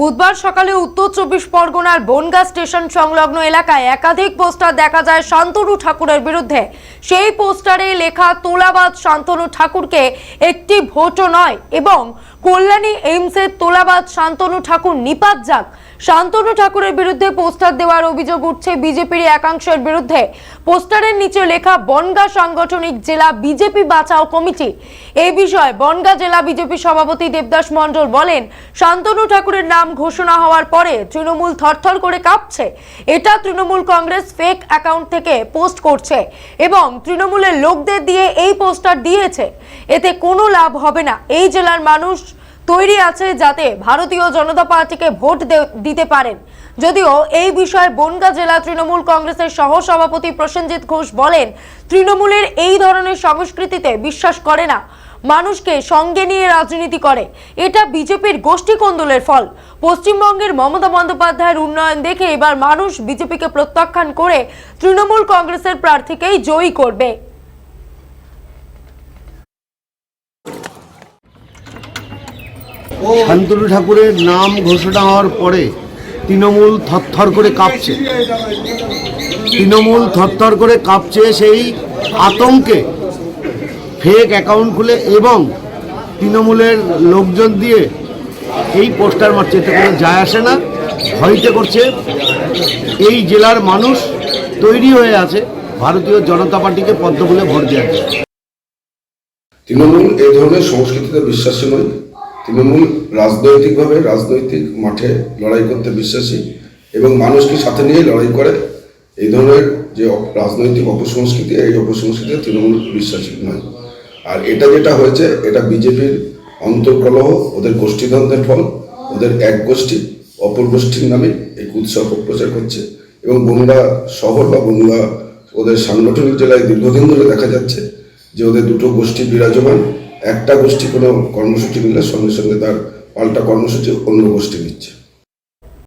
বুধবার সকালে উত্তর চব্বিশ পরগনার বনগা স্টেশন সংলগ্ন এলাকায় একাধিক পোস্টার দেখা যায় শান্তনু ঠাকুরের বিরুদ্ধে। সেই পোস্টারে লেখা তোলাবাদ শান্তনু ঠাকুরকে একটি ভোটও নয় এবং কল্যাণী এইমসের তোলাবাদ শান্তনু ঠাকুর নিপাত যাক। শান্তনু ঠাকুরের বিরুদ্ধে পোস্টার দেওয়ার অভিযোগ উঠছে বিজেপির একাংশের বিরুদ্ধে। পোস্টারের নিচে লেখা, বনগা সাংগঠনিক জেলা বিজেপি বাঁচাও কমিটি। এই বিষয়ে বনগা জেলা বিজেপি সভাপতি দেবদাস মণ্ডল বলেন, শান্তনু ঠাকুরের নাম ঘোষণা হওয়ার পরে তৃণমূল থরথর করে কাঁপছে। এটা তৃণমূল কংগ্রেস ফেক অ্যাকাউন্ট থেকে পোস্ট করছে এবং তৃণমূলের লোকদের দিয়ে এই পোস্টার দিয়েছে। এতে কোনো লাভ হবে না। এই জেলার মানুষ তৈরি আছে যাতে ভারতীয় জনতা পার্টিকে ভোট দিতে পারেন। যদিও এই বিষয়ে বনগা জেলা তৃণমূল কংগ্রেসের সহ সভাপতি প্রসেনজিৎ ঘোষ বলেন, তৃণমূলের এই ধরনের সংস্কৃতিতে বিশ্বাস করে না। মানুষকে সঙ্গে নিয়ে রাজনীতি করে। এটা বিজেপির গোষ্ঠী কন্দলের ফল। পশ্চিমবঙ্গের মমতা বন্দ্যোপাধ্যায়ের উন্নয়ন দেখে এবার মানুষ বিজেপিকে প্রত্যাখ্যান করে তৃণমূল কংগ্রেসের প্রার্থীকেই জয়ী করবে। শান্তনু ঠাকুরের নাম ঘোষণা হওয়ার পরে তৃণমূল থরথর করে কাঁপছে। তৃণমূল থরথর করে কাঁপছে সেই আতঙ্কে। ফেক অ্যাকাউন্ট খুলে এবং তৃণমূলের লোকজন দিয়ে এই পোস্টার মারছে। এতে কোনো যায় আসে না ভয়তে করছে। এই জেলার মানুষ তৈরি হয়ে আছে ভারতীয় জনতা পার্টিকে পদ্মফুলে ভোট দেওয়ার তৃণমূল এই ধরনের সংস্কৃতিতে বিশ্বাসী নয়। তৃণমূল রাজনৈতিকভাবে রাজনৈতিক মাঠে লড়াই করতে বিশ্বাসী এবং মানুষকে সাথে নিয়ে লড়াই করে, এই ধরনের যে রাজনৈতিক অপসংস্কৃতি, এই অপসংস্কৃতিতে তৃণমূল বিশ্বাসী নয়। আর এটা যেটা হয়েছে, এটা বিজেপির অন্তর্কলহ, ওদের গোষ্ঠীদ্বন্দ্বের ফল, ওদের এক গোষ্ঠী অপর গোষ্ঠীর নামে এই উৎসব প্রচার করছে এবং বনগা শহর বা বনগা ওদের সাংগঠনিক জেলায় দীর্ঘদিন ধরে দেখা যাচ্ছে যে ওদের দুটো গোষ্ঠী বিরাজমান। একটা গোষ্ঠী কোনো কর্মসূচি নিলে সঙ্গে সঙ্গে তার পাল্টা কর্মসূচি অন্য গোষ্ঠী নিচ্ছে।